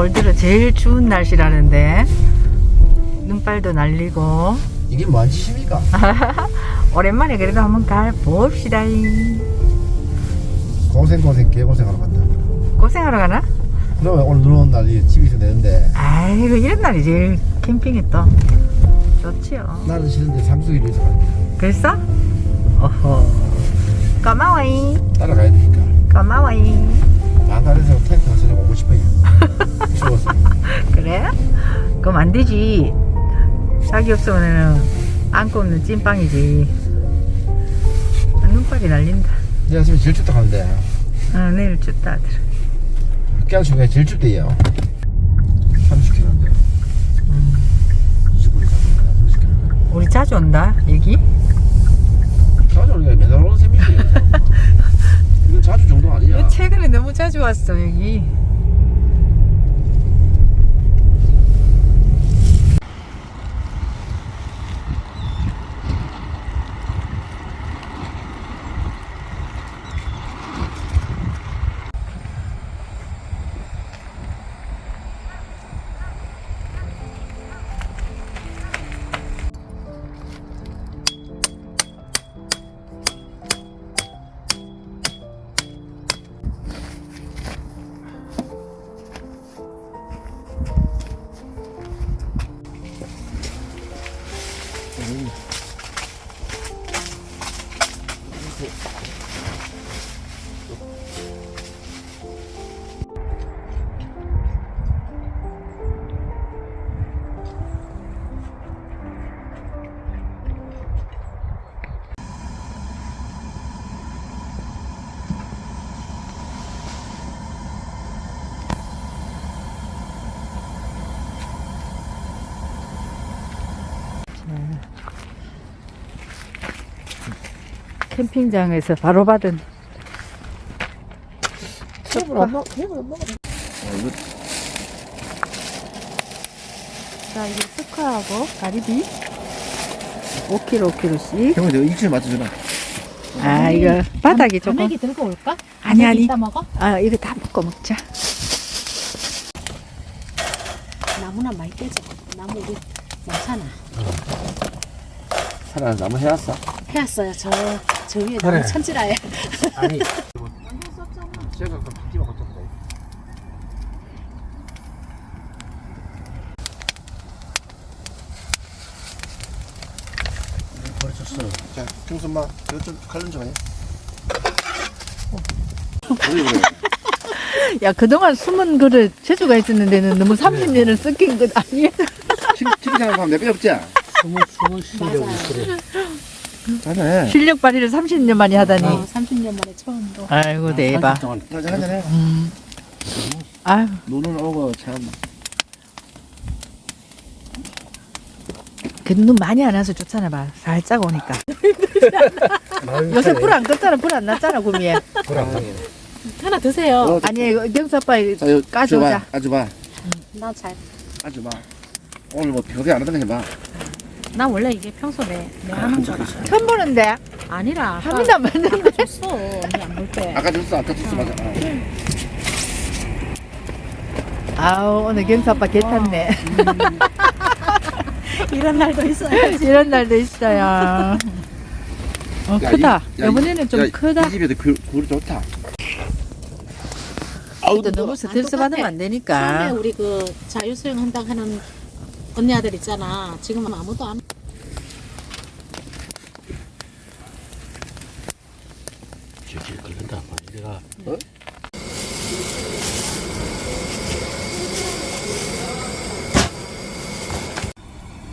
올 들어 제일 추운 날씨라는데 눈발도 날리고 이게 뭔 짓입니까? 오랜만에 그래도 한번 가 봅시다. 고생 고생 개고생하러 간다. 고생하러 가나? 그러면 오늘 눈 오는 날이 집에서 내는데 아이고 이런 날이 제일 캠핑이 또 좋지요. 나는 싫은데 삼수기로 해서 간다. 그랬어? 어허. 고마워잉. 따라가야 되니까. 고마워잉. 나달에서 텐트 한 서적 오고 싶어요. 그럼 안 되지. 없으면은 안고 없는 찐빵이지. 아, 눈발이 날린다. 내가 지금 제일 춥다 가는데 어, 내일 춥다 하더라. 그냥 중에 제일 춥대요. 30km인데. 음. 29일 가면 30km. 우리 자주 온다, 여기? 자주 우리가 맨날 오는 셈이지. 이건 자주 정도 아니야. 최근에 너무 자주 왔어, 여기. 캠핑장에서 바로 받은 안 나. 자, 이게 스카하고 가리비 5kg, 5kg씩. 형은 내가 일주일 맞춰주나? 아, 이거 바닥이 조금. 담배기 들고 올까? 아니, 아니. 이따 먹어? 아, 이거 다 볶아 먹자. 나무나 많이 떼져. 나무 우리 많잖아. 사람 나무 해왔어? 해왔어요. 저, 저 위에 그래. 나무 천지라에. 아니. 제가 그 버렸었어. 자, 경순마, 이거 좀 칼른 좀 해. 그래? 야, 그동안 숨은 그릇 재주가 있었는 데는 너무 30년을 섞인 것 아니야? 튀기 생각하면 내뼈 없지? 숨은 숨은 실력이 맞아. 그래. 잘해. 실력 발휘를 30년 만에 하다니. 어, 30년 만에 처음으로. 아이고, 대박. 동안 한잔 한잔 해. 음. 아유, 눈은 오고 참. 그눈 많이 안 와서 좋잖아, 봐. 살짝 오니까. 요새 불 안 껐잖아, 불 안 났잖아, 구미에. 하나 드세요. 어, 아니, 경수 아빠 이거 자, 이거 까줘자. 줘봐, 까줘봐, 나 잘. 까줘봐. 오늘 뭐 별게 안 하던 거 해봐. 나 원래 이게 평소 내, 내 하는 줄 알아. 처음 보는데 아니라. 안 봤는데. 줬어. 언니 안볼 때. 아까 줬어, 아까 줬어, 맞아. 어. 아우, 오늘 경수 아빠 개 탔네. 이런 날도 있어요. 이런 날도 있어요. 어, 야, 크다. 이- 야, 이번에는 좀 야, 크다. 이 집에도 굴, 굴이 좋다. 또 너무 스트레스. 받으면 안 처음에 되니까. 우리 그 자유수영 한다고 하는 언니 아들 있잖아. 지금은 아무도 안. 저기 걸린다. 내가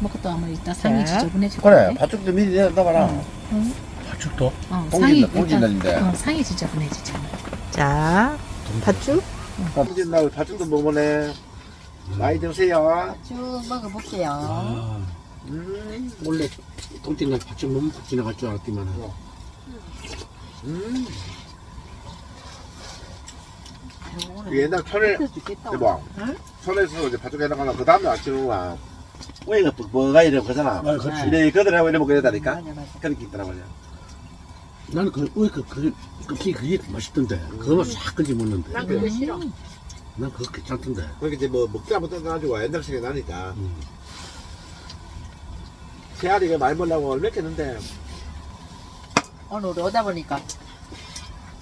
먹었다 하면 이따 상이 자. 지저분해질 그래. 팥죽도 미리 내놔봐라. 파축도 어, 봉지 상이 날, 봉지 일단 날인데. 어, 상이 지저분해지잖아. 자, 팥죽 봉지 날 팥죽도 먹으네. 많이 드세요. 쭉 먹어볼게요. 아, 음, 원래 동띵날 파축 너무 푹 지나갈 줄 알았더만 음. 옛날 천에, 대박. 천에서 이제 팥죽 해나가나 그 다음에 아침에 와. 오이가 뻑뻑하게 이래 보잖아. 아, 그렇지. 이래 거들하고 이래 먹고 이러다니까. 맞아, 맞아. 그렇게 있더라고요. 나는 그, 왜 그, 그게, 그게, 그게 맛있던데. 그거만 싹 끓여 먹는데. 난 그거 싫어. 난 그거 괜찮던데. 그러니까 이제 뭐 먹다 못다 가지고 옛날 생각이 나니까 음. 새알이가 많이 먹려고 얼마 했는데 오늘 우리 오다 보니까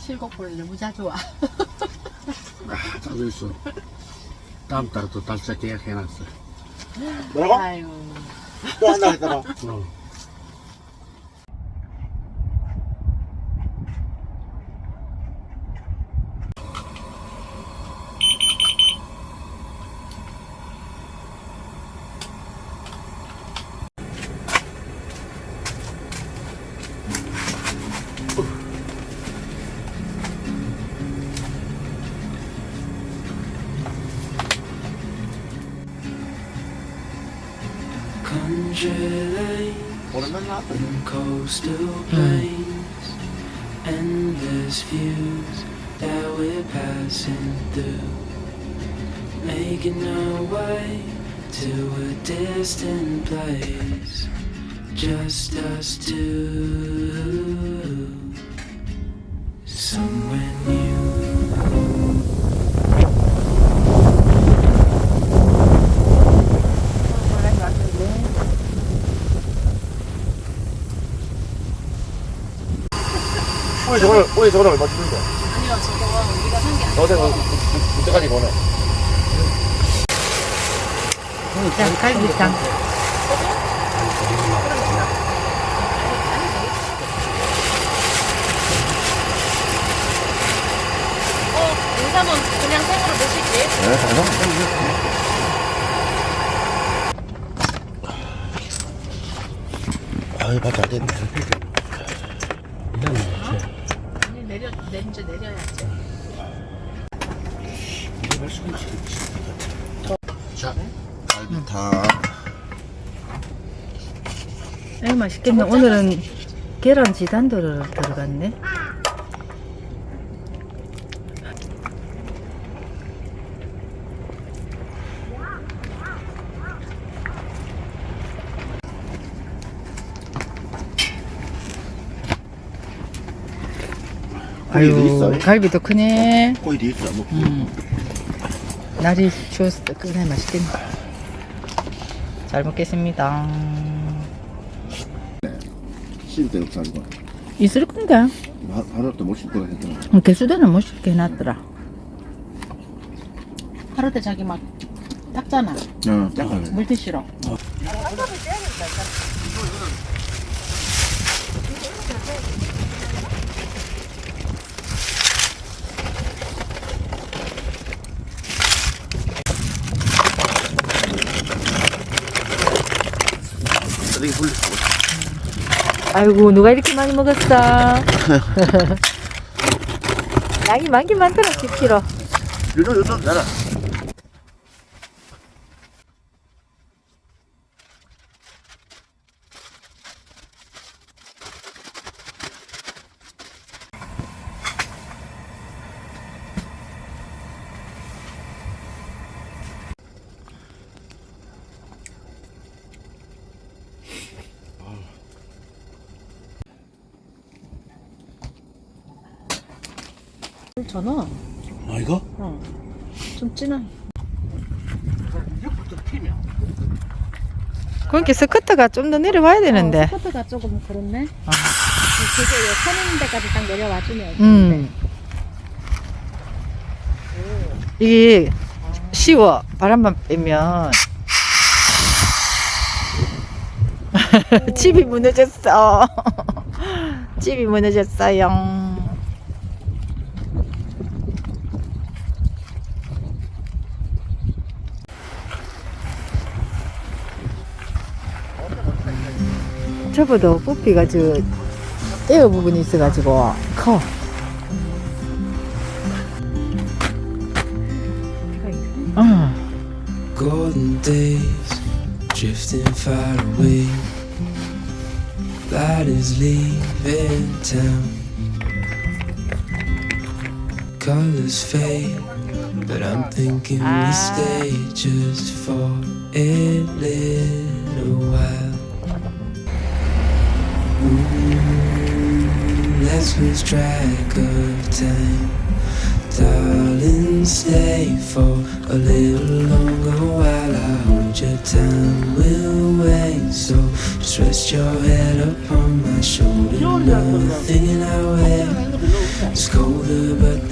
칠곡불 너무 자주 와. 아, 짜져 있어. 다음 달에 또 달사 계약해놨어. 뭐라고? 아유. 또 한다 했다가 어. Watermelon coastal hmm. plains, endless views that we're passing through, making our way to a distant place, just us two, somewhere new. 오늘 저걸 오늘 저걸 얼마 주는데? 아니요, 저거 우리가 산게 아니고. 어제 그때까지 보내 자, 갈비탕. 어, 인삼은 그냥 생으로 드시지? 네 당장 아유 안 됐네 내리지 내려야지. 이게 말씀이지. 자, 갈비탕 아유, 맛있겠네. 오늘은 계란 지단도 들어갔네. 고기도 있어 갈비도 크네. 고기도 있어 뭐 음. 날이 추워서 뜨끈해 맛있겠네. 잘 먹겠습니다. 없어 이거 있을 건데. 하루 또못쉴 거라 했잖아 개수대는 못 쉽게 해놨더라. 하루 때 자기 막 닦잖아. 어 짱하네 물티슈로. 어 디불 아이고 누가 이렇게 많이 먹었어? 양이 많긴 많더라 10kg. 요즘 요즘 나라 저는 아, 이거? 어, 좀 진한. 그러니까 스커트가 좀 더 내려와야 되는데. 어, 스커트가 조금 그렇네. 그게 요 선인 데까지 딱 내려와 주면. 음. 이게 쉬워. 바람만 빼면. 집이 무너졌어. 집이 무너졌어요. 저보다 뽀삐가 저 에어 부분이 있어가지고 커. 어. While. Let's lose track of time. darling, stay for a little longer while I hold your time. Will wait, so just rest your head upon my shoulder. Nothing in our way. It's colder, but